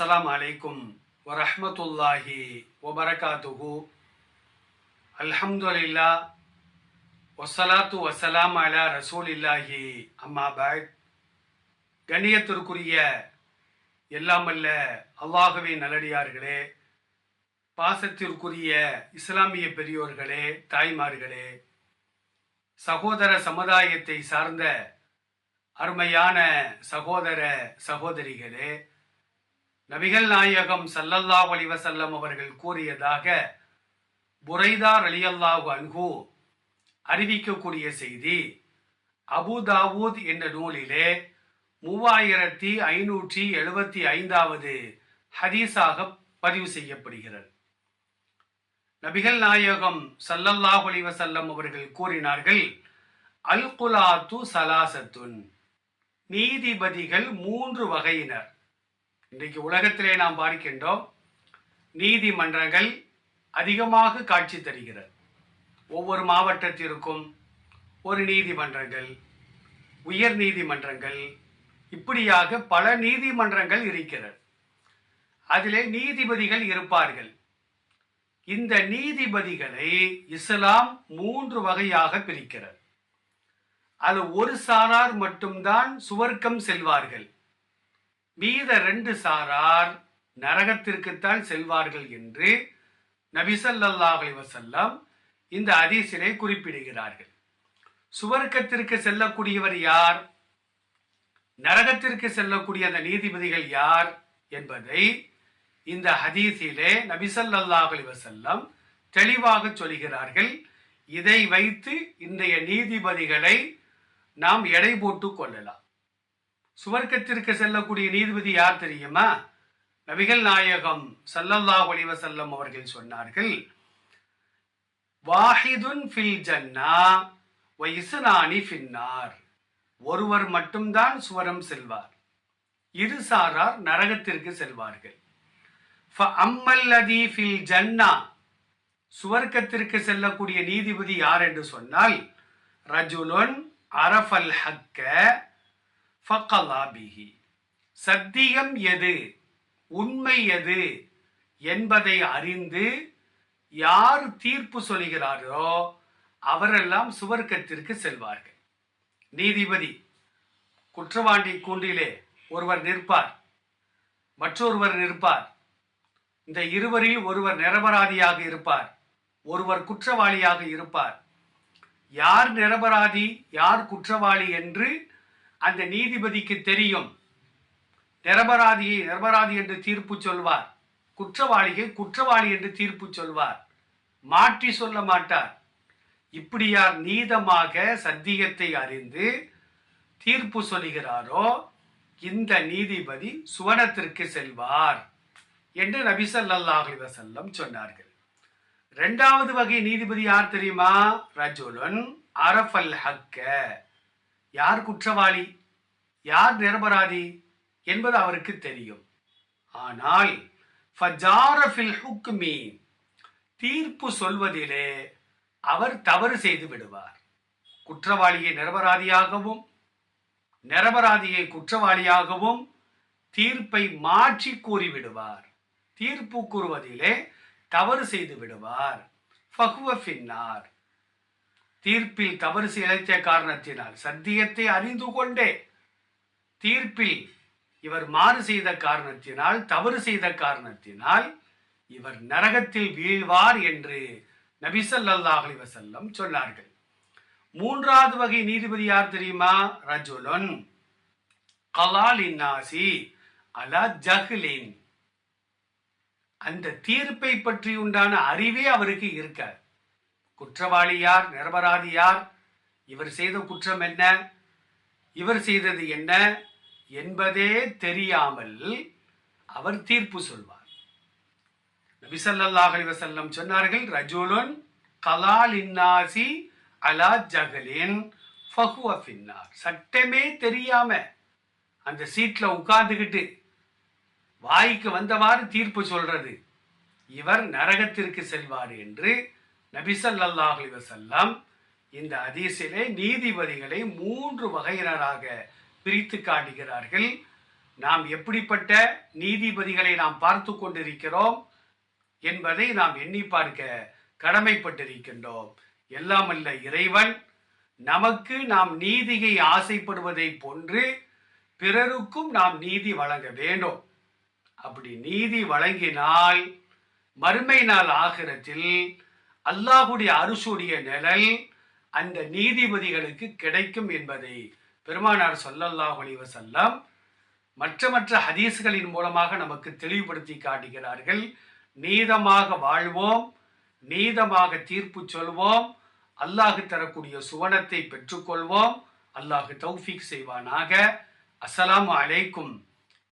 அஸ்லாம் அலைக்கும் வரஹ்மத்துல்லாஹி வபரகாத்துஹு. அல்ஹம்துலில்லா ஒசலாத்து வஸ்ஸலாம் அலா ரசூலில்லாஹி. அம்மா பாய் கண்ணியத்திற்குரிய எல்லாமல்ல அல்லாகவே நல்லடியார்களே பாசத்திற்குரிய இஸ்லாமிய பெரியோர்களே தாய்மார்களே சகோதர சமுதாயத்தை சார்ந்த அருமையான சகோதர சகோதரிகளே நபிகள் நாயகம் சல்லல்லா அலைஹி அவர்கள் கூறியதாக புரைதார் அலியல்லாஹு அன்ஹு அறிவிக்கக்கூடிய செய்தி அபுதாவூத் என்ற நூலிலே மூவாயிரத்தி ஐநூற்றி எழுபத்தி ஐந்தாவது ஹதீஸாக பதிவு செய்யப்படுகிறது. நபிகள் நாயகம் சல்லல்லாஹ் அலைஹி அவர்கள் கூறினார்கள் அல் குலாத்து சலாசத்துன் நீதிபதிகள் மூன்று வகையினர். இன்றைக்கு உலகத்திலே நாம் பார்க்கின்றோம் நீதிமன்றங்கள் அதிகமாக காட்சி தருகிறது. ஒவ்வொரு மாவட்டத்திற்கும் ஒரு நீதிமன்றங்கள் உயர் நீதிமன்றங்கள் இப்படியாக பல நீதிமன்றங்கள் இருக்கிறது. அதிலே நீதிபதிகள் இருப்பார்கள். இந்த நீதிபதிகளை இஸ்லாம் மூன்று வகையாக பிரிக்கிறது. அது ஒரு சாரார் மட்டும்தான் சுவர்க்கம் செல்வார்கள். மீத ரெண்டு சாரார் நரகத்திற்குத்தான் செல்வார்கள் என்று நபிசல்லாஹ் வசல்லம் இந்த அதிசிலை குறிப்பிடுகிறார்கள். சுவர்க்கத்திற்கு செல்லக்கூடியவர் யார்? நரகத்திற்கு செல்லக்கூடிய அந்த நீதிபதிகள் யார் என்பதை இந்த ஹதீஸிலே நபிசல்லாஹ் வசல்லம் தெளிவாக சொல்கிறார்கள். இதை வைத்து இன்றைய நீதிபதிகளை நாம் எடை போட்டு கொள்ளலாம். சுவர்க்கத்திற்கு செல்லக்கூடிய நீதிபதி யார் தெரியுமா? நபிகள் நாயகம் சல்லல்லாஹ் அலிவசல்லம் அவர்கள் சொன்னார்கள் வாஹிதுன் ஃபில் ஜன்னா வயசுனானி ஃபின்னார். ஒருவர் மட்டும்தான் சுவரம் செல்வார். இருசாரார் நரகத்திற்கு செல்வார்கள். அம்மல்லதி ஃபில் ஜன்னா சுவர்க்கத்திற்கு செல்லக்கூடிய நீதிபதி யார் என்று சொன்னால் ரஜுலுன் அரஃபல் ஹக்க ஃபக்கலாபிஹி சத்தியம் எது? உண்மை எது? என்பதை அறிந்து யார் தீர்ப்பு சொல்கிறாரோ அவரெல்லாம் சுவர்க்கத்திற்கு செல்வார்கள். நீதிபதி குற்றவாளி கூண்டிலே ஒருவர் நிற்பார். மற்றொருவர் நிற்பார். இந்த இருவரில் ஒருவர் நிரபராதியாக இருப்பார். ஒருவர் குற்றவாளியாக இருப்பார். யார் நிரபராதி யார் குற்றவாளி என்று அந்த நீதிபதிக்கு தெரியும். நிரபராதியை நிரபராதி என்று தீர்ப்பு சொல்வார். குற்றவாளியை குற்றவாளி என்று தீர்ப்பு சொல்வார். மாற்றி சொல்ல மாட்டார். இப்படியார் நீதமாக சத்தியத்தை அறிந்து தீர்ப்பு சொல்கிறாரோ இந்த நீதிபதி சுவனத்திற்கு செல்வார் என்று நபிசல்லாஹி வசல்லம் சொன்னார்கள். இரண்டாவது வகை நீதிபதி யார் தெரியுமா? ரஜுலன் அரஃபல் ஹக்க. யார் குற்றவாளி? யார் நிரபராதி? என்பது அவருக்கு தெரியும். ஆனால் ஃபஜாரஃபில் ஹுக்மி தீர்ப்பு சொல்வதிலே அவர் தவறு செய்து விடுவார். குற்றவாளியை நிரபராதியாகவும் நிரபராதியை குற்றவாளியாகவும் தீர்ப்பை மாற்றி கூறிவிடுவார். தீர்ப்பு கூறுவதிலே தவறு செய்து விடுவார். ஃபஹுவ ஃபின்னார். தீர்ப்பில் தவறு இழைத்த காரணத்தினால் சத்தியத்தை அறிந்து கொண்டே தீர்ப்பில் இவர் மாறு செய்த காரணத்தினால் தவறு செய்த காரணத்தினால் இவர் நரகத்தில் வீழ்வார் என்று நபிசல்லாஹ் வசல்லம் சொன்னார்கள். மூன்றாவது வகை நீதிபதி யார் தெரியுமா? ரஜுலன் கலால் இன்னாசி அலா ஜஹ்லின். அந்த தீர்ப்பை பற்றி உண்டான அறிவே அவருக்கு இருக்கார் குற்றவாளி யார்? நிரபராதி யார்? இவர் செய்த குற்றம் என்ன? இவர் செய்தது என்ன? என்பதே தெரியாமல் அவர் தீர்ப்பு சொல்வார். நபிசல்லாஹ் அலிவசல்லம் சொன்னார்கள் ரஜுலுன் கலால் இன்னாசி அலா ஜகலின் ஃபஹுவ சட்டமே தெரியாம அந்த சீட்ல உட்கார்ந்துக்கிட்டு வாய்க்கு வந்தவாறு தீர்ப்பு சொல்றது. இவர் நரகத்திற்கு செல்வார் என்று நபிசல்லாஹ் வசல்லாம் இந்த அதீசிலே நீதிபதிகளை மூன்று வகையினராக பிரித்து காட்டுகிறார்கள். நாம் எப்படிப்பட்ட நீதிபதிகளை நாம் பார்த்து கொண்டிருக்கிறோம் என்பதை நாம் எண்ணி பார்க்க கடமைப்பட்டிருக்கின்றோம். எல்லாம் அல்ல இறைவன் நமக்கு நாம் நீதியை ஆசைப்படுவதை போன்று பிறருக்கும் நாம் நீதி வழங்க வேண்டும். அப்படி நீதி வழங்கினால் மறுமை நாள் ஆகிறத்தில் அல்லாஹுடைய அரிசுடைய நிழல் அந்த நீதிபதிகளுக்கு கிடைக்கும் என்பதை பெருமானார் சொல்லல்லாஹ் அலைஹி செல்லம் மற்ற மற்ற ஹதீஸ்களின் மூலமாக நமக்கு தெளிவுபடுத்தி காட்டுகிறார்கள். நீதமாக வாழ்வோம் நீதமாக தீர்ப்பு சொல்வோம் அல்லாஹ் தரக்கூடிய சுவனத்தை பெற்றுக்கொள்வோம் அல்லாஹ் தௌஃபிக் செய்வானாக. அஸ்ஸலாமு அலைக்கும்.